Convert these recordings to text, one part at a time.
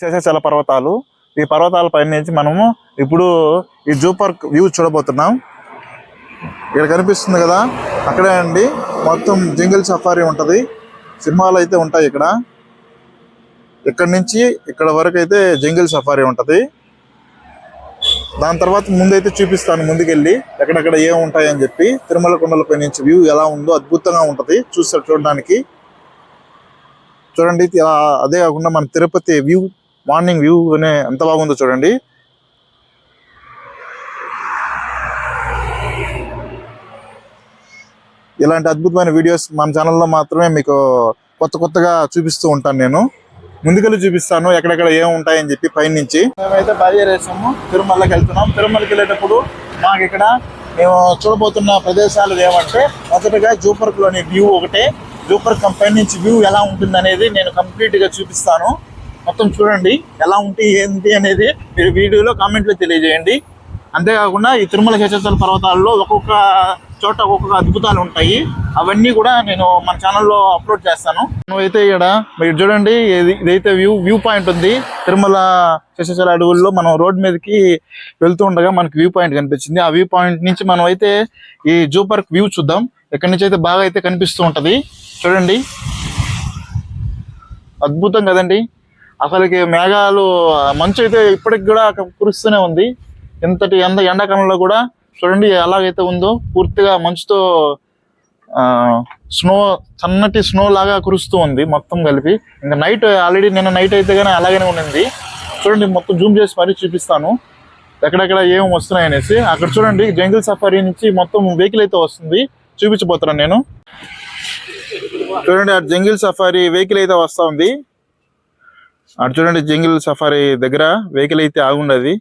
శేషాచల పర్వతాలు. ఈ పర్వతాల పైన నుంచి మనము ఇప్పుడు ఈ జూ పార్క్ వ్యూ చూడబోతున్నాం. ఇక్కడ కనిపిస్తుంది కదా? అక్కడే అండి మొత్తం జింగిల్ సఫారీ ఉంటది. సింహాలు అయితే ఉంటాయి ఇక్కడ. ఇక్కడ నుంచి ఇక్కడ వరకు అయితే జింగిల్ సఫారీ ఉంటది. దాని తర్వాత ముందైతే చూపిస్తాను ముందుకెళ్ళి ఎక్కడెక్కడ ఏమి ఉంటాయని చెప్పి. తిరుమల కొండలపై నుంచి వ్యూ ఎలా ఉందో అద్భుతంగా ఉంటది. చూస్తారు చూడడానికి. చూడండి అదే కాకుండా మన తిరుపతి వ్యూ మార్నింగ్ వ్యూ అనే ఎంత బాగుందో చూడండి. ఇలాంటి అద్భుతమైన వీడియోస్ మన ఛానల్లో మాత్రమే మీకు కొత్త కొత్తగా చూపిస్తూ ఉంటాను నేను. ముందుకెళ్ళి చూపిస్తాను ఎక్కడెక్కడ ఏమి ఉంటాయని చెప్పి పైనుంచి. మేమైతే బయలుదేరేసాము. తిరుమలకి వెళ్తున్నాం. తిరుమలకి వెళ్ళేటప్పుడు మాకు ఇక్కడ మేము చూడబోతున్న ప్రదేశాలు ఏమంటే మొదటగా జూపర్క్లోని లోని వ్యూ ఒకటే. జూపర్ కంపెనీ నుంచి వ్యూ ఎలా ఉంటుంది అనేది నేను కంప్లీట్గా చూపిస్తాను. మొత్తం చూడండి ఎలా ఉంటే ఏంటి అనేది మీరు వీడియోలో కామెంట్లో తెలియజేయండి. అంతేకాకుండా ఈ తిరుమల శేషాచల పర్వతాల్లో ఒక్కొక్క చోట ఒక్కొక్క అద్భుతాలు ఉంటాయి. అవన్నీ కూడా నేను మన ఛానల్లో అప్లోడ్ చేస్తాను. అయితే ఇక్కడ మీరు చూడండి ఇదైతే వ్యూ వ్యూ పాయింట్ ఉంది. తిరుమల శేషాచల అడవుల్లో మనం రోడ్ మీదకి వెళ్తూ ఉండగా మనకి వ్యూ పాయింట్ కనిపించింది. ఆ వ్యూ పాయింట్ నుంచి మనం అయితే ఈ జూ పార్క్ వ్యూ చూద్దాం. ఇక్కడ నుంచి అయితే బాగా అయితే కనిపిస్తూ ఉంటుంది. చూడండి. అద్భుతం కదండి. అసలుకి మేఘాలు మంచు అయితే ఇప్పటికి కూడా కురుస్తూనే ఉంది. ఇంతటి ఎండ ఎండాకాలంలో కూడా చూడండి ఎలాగైతే ఉందో పూర్తిగా మంచుతో స్నో సన్నటి స్నో లాగా కురుస్తూ ఉంది మొత్తం కలిపి. ఇంకా నైట్ ఆల్రెడీ నిన్న నైట్ అయితే కానీ అలాగనే ఉండింది. చూడండి మొత్తం జూమ్ చేసి మరీ చూపిస్తాను. ఎక్కడెక్కడ ఏం వస్తున్నాయి అనేసి. అక్కడ చూడండి జంగిల్ సఫారీ నుంచి మొత్తం వెహికల్ అయితే వస్తుంది. చూపించబోతున్నాను నేను. చూడండి ఆ జంగిల్ సఫారీ వెహికల్ అయితే వస్తూ ఉంది అటు చూడండి జంగిల్ సఫారీ దగ్గర వెహికల్ అయితే ఆగుండదు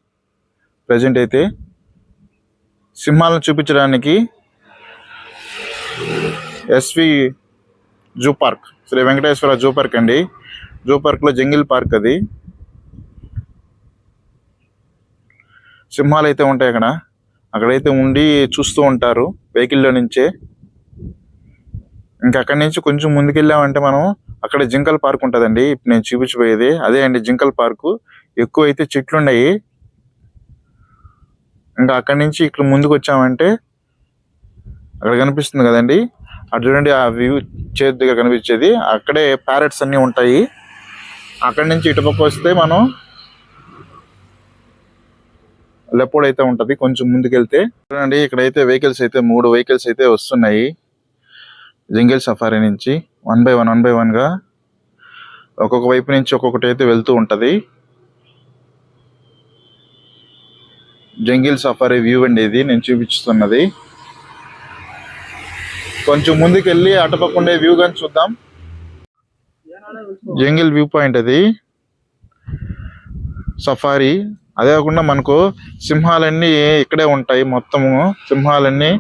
ప్రజెంట్ అయితే. సింహాలను చూపించడానికి SV zoo park Sri Venkateswara zoo park అండి. జూ పార్క్లో జంగిల్ పార్క్ అది. సింహాలు అయితే ఉంటాయి అక్కడ. అక్కడైతే ఉండి చూస్తూ ఉంటారు వెహికల్లో నుంచే. ఇంకా అక్కడి నుంచి కొంచెం ముందుకెళ్ళామంటే మనం అక్కడ జింకల్ పార్క్ ఉంటుందండి. ఇప్పుడు నేను చూపించబోయేది. అదే అండి జింకల్ పార్కు. ఎక్కువ అయితే చెట్లు ఉన్నాయి ఇంకా అక్కడి నుంచి ఇక్కడ ముందుకు వచ్చామంటే అక్కడ కనిపిస్తుంది కదండి. అటు చూడండి ఆ వ్యూ చేతి దగ్గర కనిపించేది. అక్కడే ప్యారెట్స్ అన్నీ ఉంటాయి. అక్కడి నుంచి ఇటుపక్క వస్తే మనం లెపోడ్ అయితే ఉంటుంది. కొంచెం ముందుకెళ్తే. చూడండి ఇక్కడైతే వెహికల్స్ అయితే మూడు వెహికల్స్ అయితే వస్తున్నాయి. జింగిల్ సఫారీ నుంచి. One by one one by వన్గా ఒక్కొక్క వైపు నుంచి ఒక్కొక్కటి అయితే వెళ్తూ ఉంటుంది. జంగిల్ సఫారీ వ్యూ అండి ఇది నేను చూపిస్తున్నది. కొంచెం ముందుకెళ్ళి అటుపక్క ఉండే వ్యూ కానీ చూద్దాం. జంగిల్ వ్యూ పాయింట్ అది. సఫారీ అదే కాకుండా మనకు సింహాలన్నీ ఇక్కడే ఉంటాయి మొత్తము. సింహాలన్నీ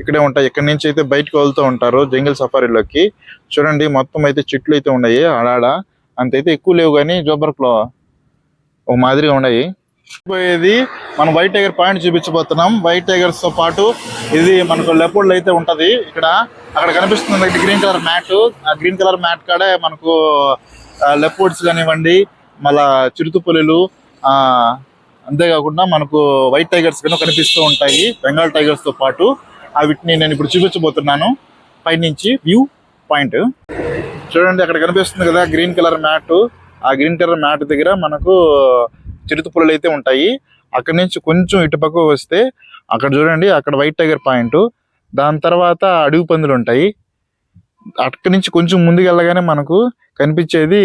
ఇక్కడే ఉంటాయి. ఇక్కడ నుంచి అయితే బయటకు వెళ్తూ ఉంటారు జంగిల్ సఫారీలోకి. చూడండి మొత్తం అయితే చెట్లు అయితే ఉన్నాయి. ఆడాడ అంతైతే ఎక్కువ లేవు కానీ జోబర్క్లో లో ఒక మాదిరిగా ఉన్నాయి. పోయేది మనం వైట్ టైగర్ పాయింట్ చూపించబోతున్నాం. వైట్ టైగర్స్తో పాటు ఇది మనకు లెపోర్డ్ అయితే ఉంటది. ఇక్కడ అక్కడ కనిపిస్తుంది గ్రీన్ కలర్ మ్యాట్. ఆ గ్రీన్ కలర్ మ్యాట్ కాడే మనకు లెపోర్డ్స్ కానివ్వండి మళ్ళా చిరుతుపులులు ఆ అంతేకాకుండా మనకు వైట్ టైగర్స్ కూడా కనిపిస్తూ ఉంటాయి బెంగాల్ టైగర్స్తో పాటు. ఆ వీటిని నేను ఇప్పుడు చూపించబోతున్నాను. పైనుంచి వ్యూ పాయింట్. చూడండి అక్కడ కనిపిస్తుంది కదా గ్రీన్ కలర్ మ్యాట్. ఆ గ్రీన్ కలర్ మ్యాట్ దగ్గర మనకు చిరుత పుల్లలు అయితే ఉంటాయి. అక్కడ నుంచి కొంచెం ఇటుపక్క వస్తే అక్కడ చూడండి అక్కడ వైట్ టైగర్ పాయింట్. దాని తర్వాత అడవి పందులు ఉంటాయి. అక్కడి నుంచి కొంచెం ముందుకు వెళ్ళగానే మనకు కనిపించేది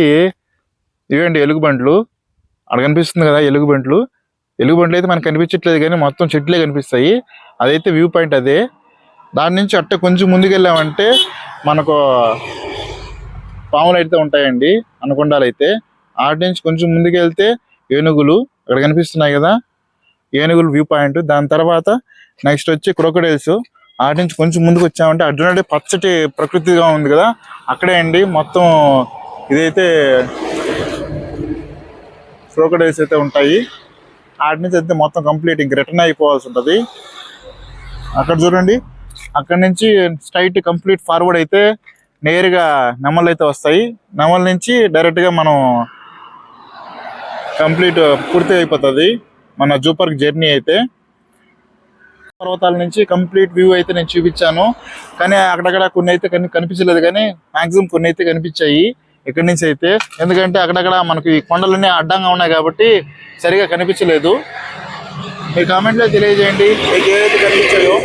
ఇవేంటి ఎలుగుబంట్లు? అక్కడ కనిపిస్తుంది కదా ఎలుగుబంట్లు. ఎలుగుబంట్లు అయితే మనకు కనిపించట్లేదు కానీ మొత్తం చెట్లే కనిపిస్తాయి. అదైతే వ్యూ పాయింట్ అదే. దాని నుంచి అట్ట కొంచెం ముందుకు వెళ్ళామంటే మనకు పాములు అయితే ఉంటాయండి అనుకొండాలు అయితే ఆటి నుంచి కొంచెం ముందుకెళ్తే ఏనుగులు అక్కడ కనిపిస్తున్నాయి కదా. ఏనుగులు వ్యూ పాయింట్. దాని తర్వాత నెక్స్ట్ వచ్చి క్రొకడైల్స్. ఆటి నుంచి కొంచెం ముందుకు వచ్చామంటే అర్జునుడి పచ్చటి ప్రకృతిగా ఉంది కదా. అక్కడే అండి మొత్తం ఇదైతే క్రోకడైల్స్ అయితే ఉంటాయి. ఆడి నుంచి అయితే మొత్తం కంప్లీట్ ఇంక రిటర్న్ అయిపోవాల్సి ఉంటుంది. అక్కడ చూడండి అక్కడ నుంచి స్ట్రైట్ కంప్లీట్ ఫార్వర్డ్ అయితే నేరుగా నెమలు అయితే వస్తాయి. నెమల నుంచి డైరెక్ట్గా మనం కంప్లీట్ పూర్తి అయిపోతుంది మన జూ పార్క్ జర్నీ అయితే. పర్వతాల నుంచి కంప్లీట్ వ్యూ అయితే నేను చూపించాను. కానీ అక్కడక్కడ కొన్ని అయితే కనిపించలేదు కానీ మ్యాక్సిమం కొన్ని అయితే కనిపించాయి. ఇక్కడి నుంచి అయితే. ఎందుకంటే అక్కడక్కడ మనకి ఈ కొండలన్నీ అడ్డంగా ఉన్నాయి కాబట్టి సరిగా కనిపించలేదు. మీ కామెంట్లో తెలియజేయండి. మీకు కనిపించాయో